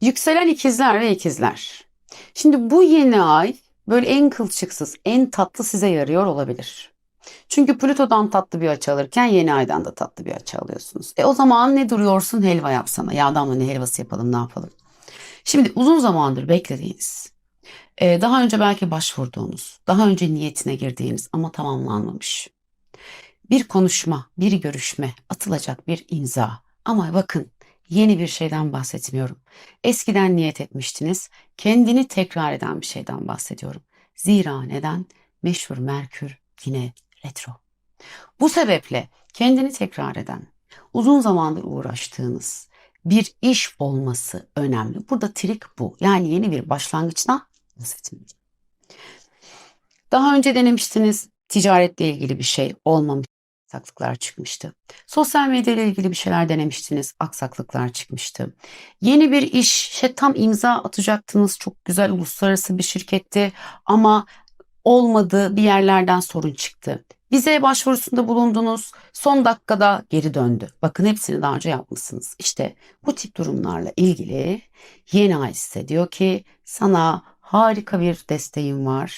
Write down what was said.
Yükselen ikizler ve ikizler. Şimdi bu yeni ay böyle en kılçıksız, en tatlı size yarıyor olabilir. Çünkü Plüto'dan tatlı bir açı alırken yeni aydan da tatlı bir açı alıyorsunuz. E o zaman ne duruyorsun helva yapsana. Ya adamla ne helvası yapalım ne yapalım. Şimdi uzun zamandır beklediğiniz, e, daha önce belki başvurduğunuz, daha önce niyetine girdiğiniz ama tamamlanmamış. Bir konuşma, bir görüşme, atılacak bir imza. Ama bakın yeni bir şeyden bahsetmiyorum. Eskiden niyet etmiştiniz, kendini tekrar eden bir şeyden bahsediyorum. Zira neden? Meşhur Merkür yine retro. Bu sebeple kendini tekrar eden, uzun zamandır uğraştığınız bir iş olması önemli. Burada trik bu. Yani yeni bir başlangıçtan bahsetmiyorum. Daha önce denemiştiniz ticaretle ilgili bir şey olmamış. Aksaklıklar çıkmıştı. Sosyal medya ile ilgili bir şeyler denemiştiniz. Aksaklıklar çıkmıştı. Yeni bir işe tam imza atacaktınız. Çok güzel uluslararası bir şirketti ama olmadı bir yerlerden sorun çıktı. Vize başvurusunda bulundunuz. Son dakikada geri döndü. Bakın hepsini daha önce yapmışsınız. İşte bu tip durumlarla ilgili yeni ay size diyor ki sana harika bir desteğim var.